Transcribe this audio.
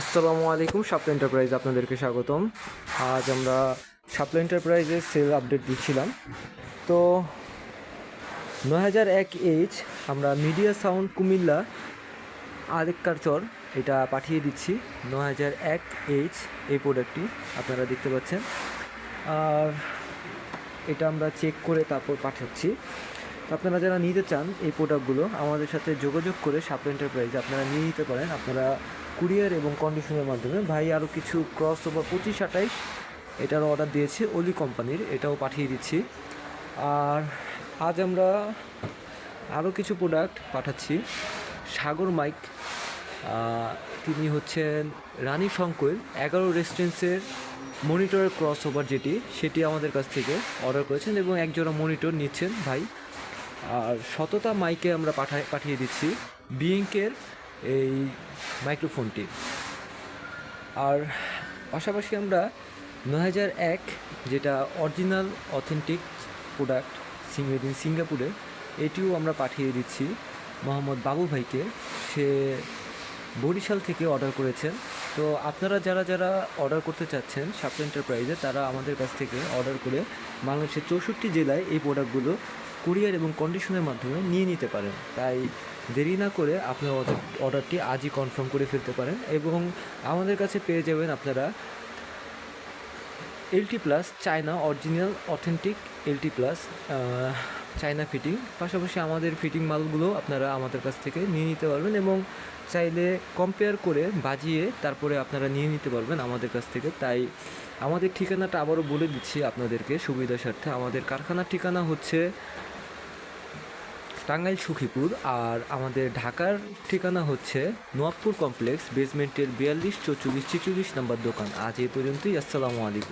আসসালামু আলাইকুম সাপ্লা এন্টারপ্রাইজ আপনাদেরকে স্বাগতম। আজ আমরা সাপ্লা এন্টারপ্রাইজের সেল আপডেট দিচ্ছিলাম। তো নয় হাজার এক এইচ আমরা মিডিয়া সাউন্ড কুমিল্লা আরেককার চর, এটা পাঠিয়ে দিচ্ছি। নয় হাজার এক এইচ এই প্রোডাক্টটি আপনারা দেখতে পাচ্ছেন। আর এটা আমরা চেক করে তারপর পাঠাচ্ছি। তো আপনারা যারা নিতে চান এই প্রোডাক্টগুলো আমাদের সাথে যোগাযোগ করে সাপ্লা এন্টারপ্রাইজ আপনারা নিয়ে নিতে পারেন। আপনারা কুরিয়ার এবং কন্ডিশনের মাধ্যমে ভাই আরও কিছু ক্রস ওভার পঁচিশ আঠাইশ এটারও অর্ডার দিয়েছি অলি কোম্পানির এটাও পাঠিয়ে দিচ্ছি। আর আজ আমরা আরও কিছু প্রোডাক্ট পাঠাচ্ছি। সাগর মাইক তিনি হচ্ছেন রানী শঙ্কর, এগারো রেস্টুরেন্টসের মনিটরের ক্রস ওভার যেটি, সেটি আমাদের কাছ থেকে অর্ডার করেছেন এবং একজোড়া মনিটর নিচ্ছেন ভাই। আর সততা মাইকে আমরা পাঠাই, পাঠিয়ে দিচ্ছি। বিঙ্কের এই মাইক্রোফোনটি। আর পাশাপাশি আমরা হাজার এক যেটা original, authentic product made in সিঙ্গাপুরে, এটিও আমরা পাঠিয়ে দিচ্ছি। মোহাম্মদ বাবু ভাইকে। সে বরিশাল থেকে অর্ডার করেছেন। তো আপনারা যারা যারা অর্ডার করতে চাচ্ছেন সাপ এন্টারপ্রাইজে, তারা আমাদের কাছ থেকে অর্ডার করে বাংলাদেশের চৌষট্টি জেলায় এই প্রোডাক্টগুলো কুরিয়ার এবং কন্ডিশনের মাধ্যমে নিয়ে নিতে পারেন। তাই দেরি না করে আপনার অর্ডার- অর্ডারটি আজই কনফার্ম করে ফেলতে পারেন এবং আমাদের কাছে পেয়ে যাবেন আপনারা LT plus China original authentic LT plus China fitting পাশাপাশি আমাদের ফিটিং মালগুলো আপনারা আমাদের কাছ থেকে নিয়ে নিতে পারবেন এবং চাইলে কম্পেয়ার করে বাজিয়ে তারপরে আপনারা নিয়ে নিতে পারবেন আমাদের কাছ থেকে। তাই আমাদের ঠিকানাটা আবারও বলে দিচ্ছি আপনাদেরকে সুবিধার স্বার্থে। আমাদের কারখানার ঠিকানা হচ্ছে টাঙ্গাইল সুখীপুর আর আমাদের ঢাকার ঠিকানা হচ্ছে নোয়াবপুর কমপ্লেক্স, বেসমেন্টের বিয়াল্লিশ, চৌচল্লিশ, ছেচল্লিশ নম্বর দোকান। আজ এই পর্যন্তই, আসসালামু আলাইকুম।